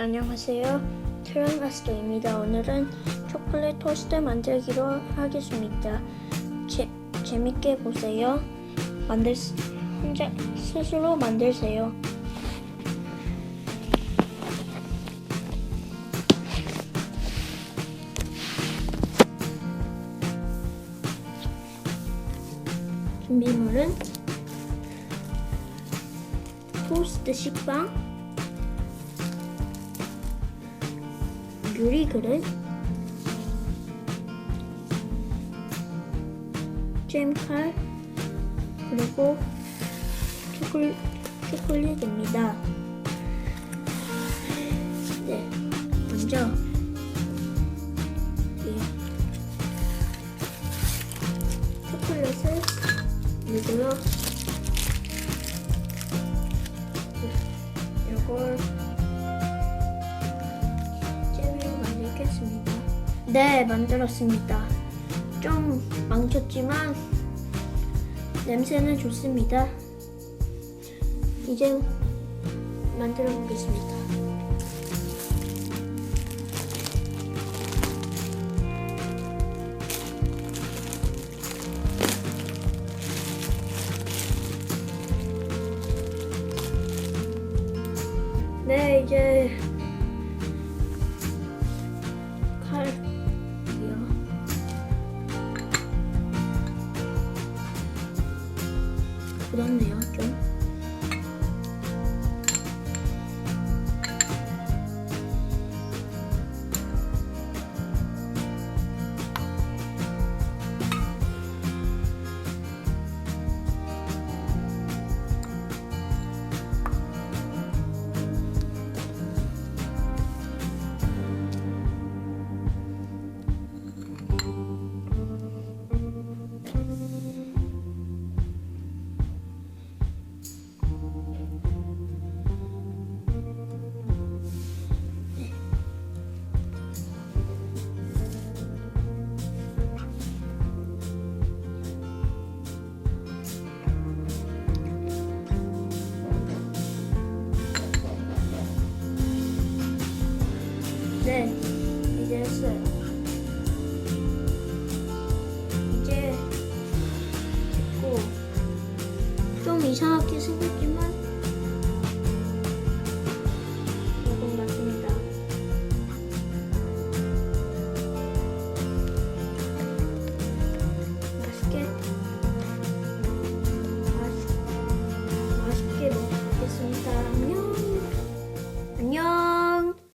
안녕하세요. 트랜마스터입니다. 오늘은 초콜릿 토스트 만들기로 하겠습니다. 재, 재밌게 보세요. 만들 수- 혼자 스스로 만들세요. 준비물은 토스트 식빵 유리 그릇 잼칼 그리고 초콜, 초콜릿입니다. 네, 먼저 이 초콜릿을 넣고요. 이걸 만들겠습니다. 네, 만들었습니다. 좀 망쳤지만 냄새는 좋습니다. 이제 만들어 보겠습니다. 네, 이제 그렇네요, 했는데 이제 했어요. 이제 됐고 좀 이상하게 생겼지만